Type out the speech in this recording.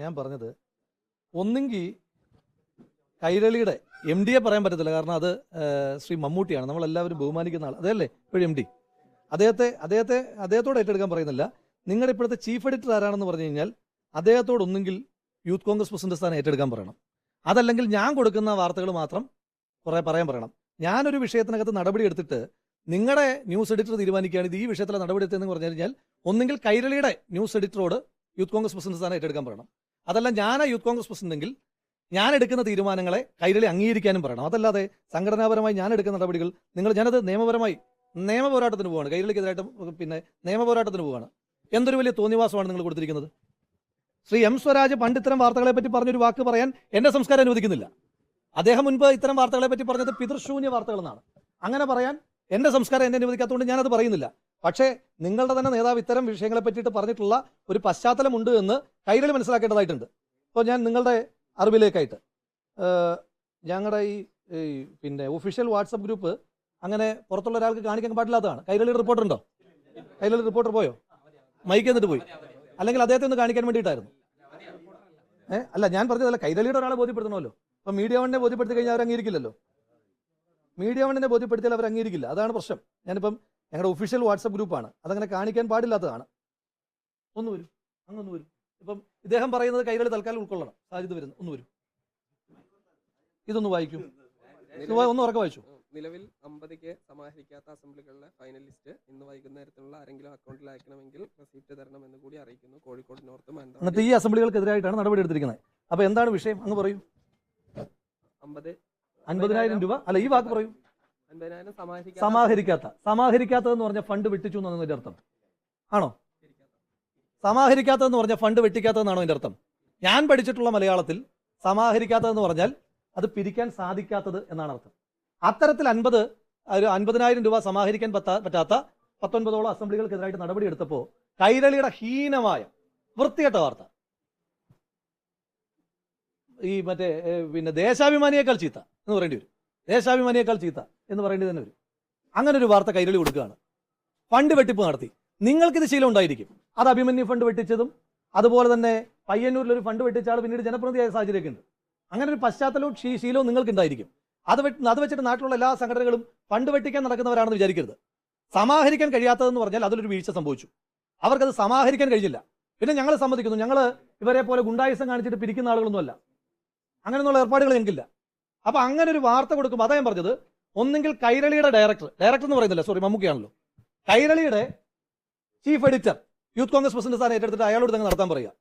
ഞാൻ പറഞ്ഞത് ഒന്നെങ്കിൽ കൈരളിയുടെ എം ഡിയെ പറയാൻ പറ്റത്തില്ല. കാരണം അത് ശ്രീ മമ്മൂട്ടിയാണ്. നമ്മളെല്ലാവരും ബഹുമാനിക്കുന്ന ആൾ അതല്ലേ? ഇപ്പോഴും എം ഡി അദ്ദേഹത്തെ അദ്ദേഹത്തെ അദ്ദേഹത്തോട് ഏറ്റെടുക്കാൻ പറയുന്നില്ല. നിങ്ങളുടെ ഇപ്പോഴത്തെ ചീഫ് എഡിറ്റർ ആരാണെന്ന് പറഞ്ഞു കഴിഞ്ഞാൽ അദ്ദേഹത്തോട് ഒന്നെങ്കിൽ യൂത്ത് കോൺഗ്രസ് പ്രസിഡന്റ് സ്ഥാനം ഏറ്റെടുക്കാൻ പറയണം. അതല്ലെങ്കിൽ ഞാൻ കൊടുക്കുന്ന വാർത്തകൾ മാത്രം കുറേ പറയാൻ പറയണം. ഞാനൊരു വിഷയത്തിനകത്ത് നടപടി എടുത്തിട്ട് നിങ്ങളുടെ ന്യൂസ് എഡിറ്റർ തീരുമാനിക്കുകയാണ്. ഇത് ഈ വിഷയത്തിലെ നടപടി എടുത്തതെന്ന് പറഞ്ഞു കഴിഞ്ഞാൽ ഒന്നെങ്കിൽ കൈരളിയുടെ ന്യൂസ് എഡിറ്ററോട് യൂത്ത് കോൺഗ്രസ് പ്രസിഡന്റ് സ്ഥാനം ഏറ്റെടുക്കാൻ പറയണം. അതല്ല ഞാനാ യൂത്ത് കോൺഗ്രസ് പ്രസിഡന്റെങ്കിൽ ഞാൻ എടുക്കുന്ന തീരുമാനങ്ങളെ കൈരളി അംഗീകരിക്കാനും പറയണം. അതല്ലാതെ സംഘടനാപരമായി ഞാൻ എടുക്കുന്ന നടപടികൾ നിങ്ങൾ ഞാനത് നിയമപരമായി നിയമ പോരാട്ടത്തിന് പോവാണ്. കൈരളിക്കെതിരായിട്ട് പിന്നെ നിയമ പോരാട്ടത്തിന് പോവാണ്. എന്തൊരു വലിയ തോന്നിവാസമാണ് നിങ്ങൾ കൊടുത്തിരിക്കുന്നത്? ശ്രീ എം സ്വരാജ് പണ്ട് ഇത്തരം വാർത്തകളെ പറ്റി പറഞ്ഞൊരു വാക്ക് പറയാൻ എന്റെ സംസ്കാരം അനുവദിക്കുന്നില്ല. അദ്ദേഹം മുൻപ് ഇത്തരം വാർത്തകളെ പറ്റി പറഞ്ഞത് പിതൃശൂന്യ വാർത്തകളെന്നാണ്. അങ്ങനെ പറയാൻ എന്റെ സംസ്കാരം എന്നെ അനുവദിക്കാത്തതുകൊണ്ട് ഞാനത് പറയുന്നില്ല. പക്ഷേ നിങ്ങളുടെ തന്നെ നേതാവ് ഇത്തരം വിഷയങ്ങളെ പറ്റിയിട്ട് പറഞ്ഞിട്ടുള്ള ഒരു പശ്ചാത്തലമുണ്ട് എന്ന് കൈരളി മനസ്സിലാക്കേണ്ടതായിട്ടുണ്ട്. അപ്പോൾ ഞാൻ നിങ്ങളുടെ അറിവിലേക്കായിട്ട് ഞങ്ങളുടെ ഈ ഈ പിന്നെ ഒഫീഷ്യൽ വാട്സപ്പ് ഗ്രൂപ്പ് അങ്ങനെ പുറത്തുള്ള ഒരാൾക്ക് കാണിക്കാൻ പാടില്ലാത്തതാണ്. കൈരളിയുടെ റിപ്പോർട്ടർ ഉണ്ടോ? കൈരളി റിപ്പോർട്ടർ പോയോ? മൈക്ക് എന്നിട്ട് പോയി. അല്ലെങ്കിൽ അദ്ദേഹത്തെ ഒന്ന് കാണിക്കാൻ വേണ്ടിയിട്ടായിരുന്നു. ഏഹ് അല്ല ഞാൻ പറഞ്ഞതല്ല കൈരളിയുടെ ഒരാളെ ബോധ്യപ്പെടുത്തണമല്ലോ. അപ്പൊ മീഡിയ വണ്ണിനെ ബോധ്യപ്പെടുത്തി കഴിഞ്ഞാൽ അവർ അംഗീകരിക്കില്ലല്ലോ മീഡിയ വണ്ണിനെ ബോധ്യപ്പെടുത്തിയാൽ അവർ അംഗീകരിക്കില്ല അതാണ് പ്രശ്നം. ഞാനിപ്പം ഞങ്ങളുടെ ഒഫീഷ്യൽ വാട്സപ്പ് ഗ്രൂപ്പാണ് അതങ്ങനെ കാണിക്കാൻ പാടില്ലാത്തതാണ്. ഒന്ന് വരും. അങ്ങൊന്ന് വരും. ഇപ്പം ഇദ്ദേഹം പറയുന്നത് കൈകൾ തൽക്കാലം ഉൾക്കൊള്ളണം. സാധ്യത വരുന്നു. ഒന്ന് വരും. ഇതൊന്ന് വായിക്കും. ഒന്ന് ഉറക്കെ വായിച്ചു. നിലവിൽ അമ്പതിക്ക് സമാഹരിക്കാത്ത അസംബ്ലികളിലെ ഫൈനലിസ്റ്റ് ഇന്ന് വൈകുന്നേരത്തിനുള്ള ആരെങ്കിലും അക്കൗണ്ടിൽ അയക്കണമെങ്കിൽ റെസീപ്റ്റ് തരണം എന്ന് കൂടി അറിയിക്കുന്നു. കോഴിക്കോട് നോർത്ത് എന്നിട്ട് ഈ അസംബ്ലികൾക്കെതിരായിട്ടാണ് നടപടി എടുത്തിരിക്കുന്നത് അപ്പൊ എന്താണ് വിഷയം? അങ്ങ് പറയൂ. അമ്പത് അൻപതിനായിരം രൂപ? അല്ല ഈ വാക്ക് പറയൂ. സമാഹരിക്കാത്ത സമാഹരിക്കാത്ത. സമാഹരിക്കാത്തതെന്ന് പറഞ്ഞ ഫണ്ട് വിട്ടിച്ചു എന്നാണ് അതിന്റെ അർത്ഥം. ആണോ? സമാഹരിക്കാത്തതെന്ന് പറഞ്ഞ ഫണ്ട് വെട്ടിക്കാത്തതെന്നാണോ അതിന്റെ അർത്ഥം? ഞാൻ പഠിച്ചിട്ടുള്ള മലയാളത്തിൽ സമാഹരിക്കാത്തതെന്ന് പറഞ്ഞാൽ അത് പിരിക്കാൻ സാധിക്കാത്തത് എന്നാണ് അർത്ഥം. അത്തരത്തിൽ അൻപത് ഒരു അൻപതിനായിരം രൂപ സമാഹരിക്കാൻ പറ്റാ പറ്റാത്ത പത്തൊൻപതോളം അസംബ്ലികൾക്കെതിരായിട്ട് നടപടി എടുത്തപ്പോൾ കൈരളിയുടെ ഹീനമായ വൃത്തികെട്ട വാർത്ത. ഈ മറ്റേ പിന്നെ ദേശാഭിമാനിയേക്കാൾ ചീത്ത എന്ന് പറയേണ്ടി വരും. ദേശാഭിമാനിയേക്കാൾ ചീത്ത. എന്ന് പറയേണ്ടി തന്നെ വരും. അങ്ങനെ ഒരു വാർത്ത കൈരളി കൊടുക്കുകയാണ്. ഫണ്ട് വെട്ടിപ്പ് നടത്തി. നിങ്ങൾക്കിത് ശീലം ഉണ്ടായിരിക്കും. അത് അഭിമന്യു ഫണ്ട് വെട്ടിച്ചതും അതുപോലെ തന്നെ പയ്യന്നൂരിൽ ഒരു ഫണ്ട് വെട്ടിച്ച ആൾ പിന്നീട് ജനപ്രതിയായ സാഹചര്യമൊക്കെ ഉണ്ട്. അങ്ങനെ ഒരു പശ്ചാത്തലവും ശീലവും നിങ്ങൾക്ക് ഉണ്ടായിരിക്കും അത് അത് വെച്ചിട്ട് നാട്ടിലുള്ള എല്ലാ സംഘടനകളും ഫണ്ട് വെട്ടിക്കാൻ നടക്കുന്നവരാണെന്ന് വിചാരിക്കരുത്. സമാഹരിക്കാൻ കഴിയാത്തതെന്ന് പറഞ്ഞാൽ അതിലൊരു വീഴ്ച സംഭവിച്ചു. അവർക്കത് സമാഹരിക്കാൻ കഴിഞ്ഞില്ല. പിന്നെ ഞങ്ങൾ സമ്മതിക്കുന്നു. ഞങ്ങൾ ഇവരെ പോലെ ഗുണ്ടായുസം കാണിച്ചിട്ട് പിരിക്കുന്ന ആളുകളൊന്നുമല്ല. അങ്ങനെയുള്ള ഏർപ്പാടുകൾ ഞങ്ങൾക്കില്ല. അപ്പൊ അങ്ങനെ ഒരു വാർത്ത കൊടുക്കുമ്പോൾ അതാ ഞാൻ പറഞ്ഞത് ഒന്നെങ്കിൽ കൈരളിയുടെ ഡയറക്ടർ ഡയറക്ടർ എന്ന് പറയുന്നില്ല സോറി മമ്മൂക്കയാണല്ലോ. കൈരളിയുടെ chief editor youth Congress president സ്ഥാനം ഏറ്റെടുത്തിട്ട് അയാളോട് തന്നെ നടത്താൻ പറയുക.